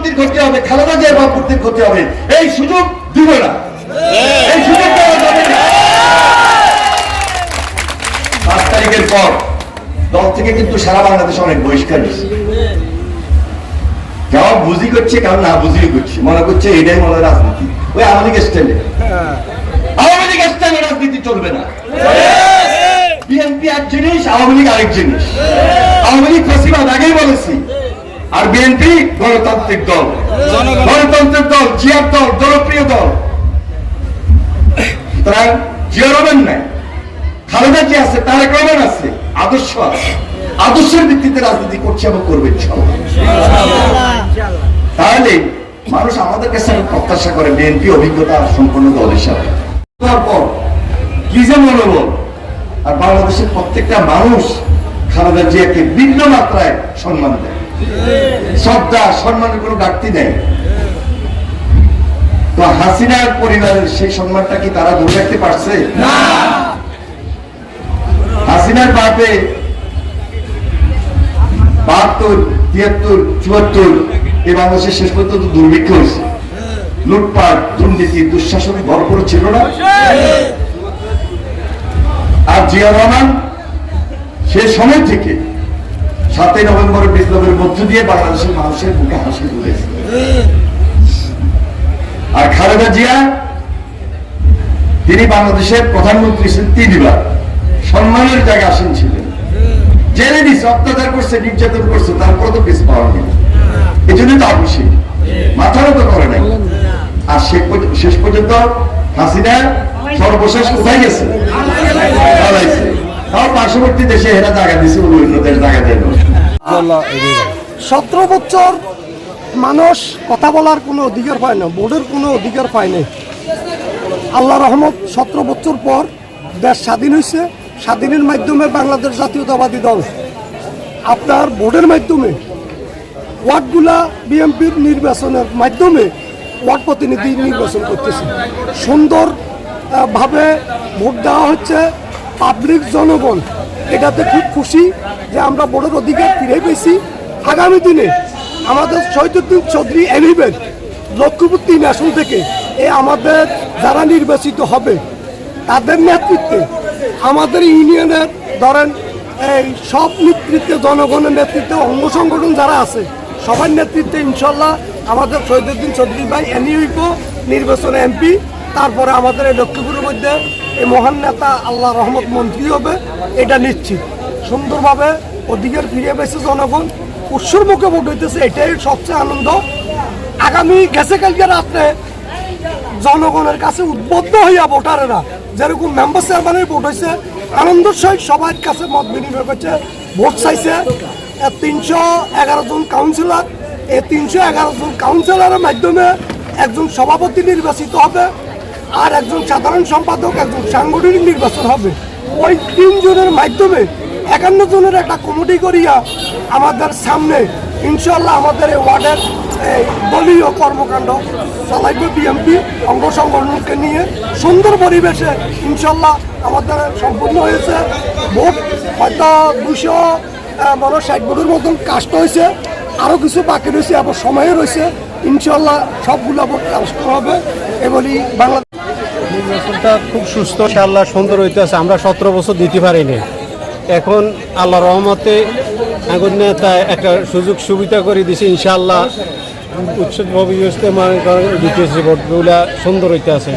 ভাবমূর্তির ক্ষতি হবে খালেদা জিয়ার ভাবমূর্তির ক্ষতি হবে। এই সুযোগ দিব না। এই সুযোগ দেওয়া যাবে না। পাঁচ তারিখের পর দল থেকে কিন্তু সারা বাংলাদেশে অনেক বহিষ্কার হয়েছে। বুঝি করছে কেউ না বুঝিও করছে। মনে করছে এটাই মনে হয় রাজনীতি। ওই আওয়ামী লীগ স্টাইলে। আওয়ামী লীগ স্টাইলে রাজনীতি চলবে না। বিএনপি এক জিনিস আওয়ামী লীগ আরেক জিনিস। আওয়ামী লীগ ফেসিবাদ আগেই বলেছি। আর বিএনপি গণতান্ত্রিক দল। গণতন্ত্রের দল জিয়ার দল জনপ্রিয় দল। সুতরাং জিয়া রবেন নাই। খালেদা কি আছে তারেক রহমান আছে আদর্শ আছে। আদর্শের ভিত্তিতে রাজনীতি করছে এবং করবে তাহলে মানুষ আমাদের কাছে প্রত্যাশা করে বিএনপি অভিজ্ঞতা সম্পন্ন দল হিসাবে। তারপর কি যে মনোবল? আর বাংলাদেশের প্রত্যেকটা মানুষ খালেদা জিয়াকে ভিন্ন মাত্রায় সম্মান দেয়। শ্রদ্ধা সম্মানের কোনো ঘাটতি নেই। তো হাসিনার পরিবারের সেই সম্মানটা কি তারা ধরে রাখতে পারছে? হাসিনার বাপে বাহাত্তর তিয়াত্তর চুয়াত্তর এই বাংলাদেশের শেষ পর্যন্ত দুর্ভিক্ষ হয়েছে। লুটপাট দুর্নীতি দুঃশাসন ভরপুর ছিল না। আর জিয়া রহমান সে সময় থেকে সাতই নভেম্বর বিপ্লবের দিয়ে বাংলাদেশের মানুষের বুকে হাসি তুলেছে আর খালেদা জিয়া, তিনি বাংলাদেশের প্রধানমন্ত্রী ছিলেন তিনবার। সম্মানের জায়গায় আসেন ছিলেন। জেনে নিচ্ছে অত্যাচার করছে, নির্যাতন করছে, তারপরে তো বেশ পাওয়া নেই এই জন্য তো খুশি মাথার তো করে নাই। আর শেষ পর্যন্ত হাসিনা সর্বশেষ কোথায় গেছে? তাও পার্শ্ববর্তী দেশে এরা জায়গা দিছে অন্য দেশ জায়গা দেয় না। সতেরো বছর মানুষ কথা বলার কোনো অধিকার পায় না বোর্ডের কোনো অধিকার পায় না। আল্লাহ রহমত, সতেরো বছর পর দেশ স্বাধীন হয়েছে। স্বাধীনের মাধ্যমে বাংলাদেশ জাতীয়তাবাদী দল। আপনার বোর্ডের মাধ্যমে, ওয়ার্ডগুলা বিএনপির নির্বাচনের মাধ্যমে ওয়ার্ড প্রতিনিধি নির্বাচন করতেছে। সুন্দর ভাবে ভোট দেওয়া হচ্ছে পাবলিক জনগণ। এটাতে খুব খুশি যে আমরা বোর্ডের অধিকার ফিরে পেয়েছি। আগামী দিনে আমাদের শহীদুদ্দিন চৌধুরী এলিভেন, লক্ষ্মীপুর তিন আসন থেকে এ আমাদের যারা নির্বাচিত হবে, তাদের নেতৃত্বে আমাদের ইউনিয়নের ধরেন এই সব নেতৃত্বে, জনগণের নেতৃত্বে অঙ্গ সংগঠন যারা আছে, সবার নেতৃত্বে ইনশাল্লাহ আমাদের শহীদুদ্দিন চৌধুরী ভাই এনইউইপ নির্বাচনে এমপি। তারপরে আমাদের এই লক্ষ্মীপুরের মধ্যে এই মহান নেতা আল্লাহ রহমত মন্ত্রী হবে, এটা নিশ্চিত। সুন্দরভাবে অধিকার ফিরে পেয়েছে জনগণ। উৎসর মুখে ভোট হইতেছে, এটাই সবচেয়ে আনন্দ। আগামী গেছে কালকে রাত্রে জনগণের কাছে উদ্বুদ্ধ হইয়া ভোটারেরা যেরকম মেম্বার চেয়ারম্যানের ভোট হয়েছে আনন্দের সহিত সবার কাছে মত বিনিময় করছে, ভোট চাইছে। তিনশো এগারো জন কাউন্সিলর এই তিনশো এগারো জন কাউন্সিলরের মাধ্যমে একজন সভাপতি নির্বাচিত হবে, আর একজন সাধারণ সম্পাদক, একজন সাংগঠনিক নির্বাচন হবে। ওই তিনজনের মাধ্যমে একান্ন জনের একটা কমিটি করিয়া আমাদের সামনে ইনশাল্লাহ আমাদের এই ওয়ার্ডের এই দলীয় কর্মকাণ্ড চালাইবে বিএমপি, অঙ্গ সংগঠনকে নিয়ে সুন্দর পরিবেশে ইনশাল্লাহ আমাদের সম্পূর্ণ হয়েছে। ভোট হয়তো দুশো হয় ষাট ভোটের মতন কাষ্ট হয়েছে। আরও কিছু বাকি রয়েছে, আবার সময় রয়েছে। ইনশাল্লাহ সবগুলো ভোট কাষ্ট হবে এবলি বাংলাদেশ ফসলটা খুব সুস্থ আল্লাহ সুন্দর হইতেছে আমরা সতেরো বছর দিতে পারিনি। এখন আল্লাহ রহমতে আগুন নেতা একটা সুযোগ সুবিধা করে দিছে, ইনশাআল্লাহ উৎসব মনে করেন দিতেছে ভোটগুলা সুন্দর হইতেছে